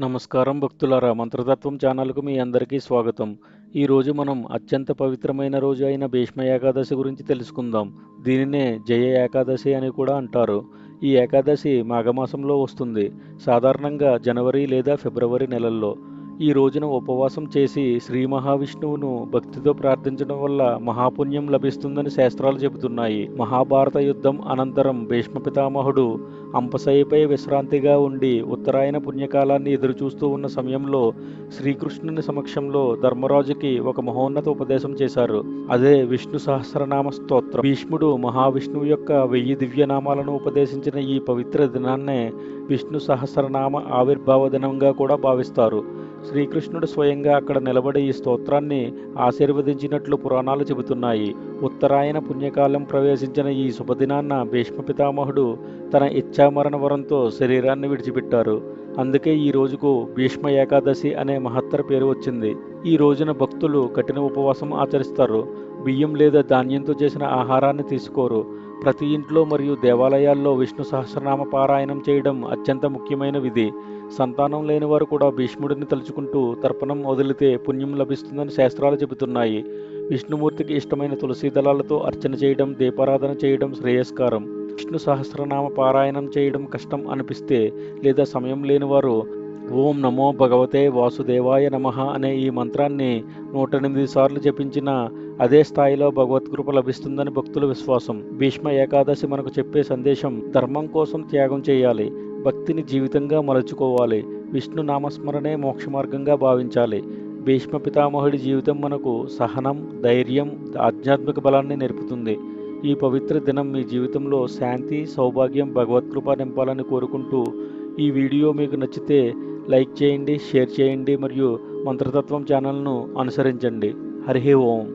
నమస్కారం భక్తులారా మంత్రతత్వం ఛానల్కు మీ అందరికీ స్వాగతం. ఈరోజు మనం అత్యంత పవిత్రమైన రోజు అయిన భీష్మ ఏకాదశి గురించి తెలుసుకుందాం. దీనినే జయ ఏకాదశి అని కూడా అంటారు. ఈ ఏకాదశి మాఘమాసంలో వస్తుంది. సాధారణంగా జనవరి లేదా ఫిబ్రవరి నెలల్లో. ఈ రోజున ఉపవాసం చేసి శ్రీ మహావిష్ణువును భక్తితో ప్రార్థించడం వల్ల మహాపుణ్యం లభిస్తుందని శాస్త్రాలు చెబుతున్నాయి. మహాభారత యుద్ధం అనంతరం భీష్మ పితామహుడు అంపశయ్యపై విశ్రాంతిగా ఉండి ఉత్తరాయణ పుణ్యకాలాన్ని ఎదురుచూస్తూ ఉన్న సమయంలో శ్రీకృష్ణుని సమక్షంలో ధర్మరాజుకి ఒక మహోన్నత ఉపదేశం చేశారు. అదే విష్ణు సహస్రనామ స్తోత్రం. భీష్ముడు మహావిష్ణువు యొక్క వెయ్యి దివ్యనామాలను ఉపదేశించిన ఈ పవిత్ర దినాన్నే విష్ణు సహస్రనామ ఆవిర్భావ దినంగా కూడా భావిస్తారు. శ్రీకృష్ణుడు స్వయంగా అక్కడ నిలబడి ఈ స్తోత్రాన్ని ఆశీర్వదించినట్లు పురాణాలు చెబుతున్నాయి. ఉత్తరాయణ పుణ్యకాలం ప్రవేశించిన ఈ శుభదినాన్న భీష్మ పితామహుడు తన ఇచ్ఛామరణ వరంతో శరీరాన్ని విడిచిపెట్టారు. అందుకే ఈ రోజుకు భీష్మ ఏకాదశి అనే మహత్తర పేరు వచ్చింది. ఈ రోజున భక్తులు కఠిన ఉపవాసం ఆచరిస్తారు. బియ్యం లేదా ధాన్యంతో చేసిన ఆహారాన్ని తీసుకోరు. ప్రతి ఇంట్లో మరియు దేవాలయాల్లో విష్ణు సహస్రనామ పారాయణం చేయడం అత్యంత ముఖ్యమైన విధి. సంతానం లేని వారు కూడా భీష్ముడిని తలుచుకుంటూ తర్పణం వదిలితే పుణ్యం లభిస్తుందని శాస్త్రాలు చెబుతున్నాయి. విష్ణుమూర్తికి ఇష్టమైన తులసీ దళాలతో అర్చన చేయడం దీపారాధన చేయడం శ్రేయస్కారం. విష్ణు సహస్రనామ పారాయణం చేయడం కష్టం అనిపిస్తే లేదా సమయం లేని వారు ఓం నమో భగవతే వాసుదేవాయ నమ అనే ఈ మంత్రాన్ని నూట ఎనిమిది సార్లు జపించిన అదే స్థాయిలో భగవద్కృప లభిస్తుందని భక్తుల విశ్వాసం. భీష్మ ఏకాదశి మనకు చెప్పే సందేశం ధర్మం కోసం త్యాగం చేయాలి భక్తిని జీవితంగా మలుచుకోవాలి విష్ణు నామస్మరణే మోక్ష మార్గంగా భావించాలి. భీష్మ పితామహుడి జీవితం మనకు సహనం ధైర్యం ఆధ్యాత్మిక బలాన్ని నేర్పుతుంది. ఈ పవిత్ర దినం మీ జీవితంలో శాంతి సౌభాగ్యం భగవత్కృప నింపాలని కోరుకుంటూ ఈ వీడియో మీకు నచ్చితే లైక్ చేయండి షేర్ చేయండి మరియు మంత్రతత్వం ఛానల్ను అనుసరించండి. హరి ఓం.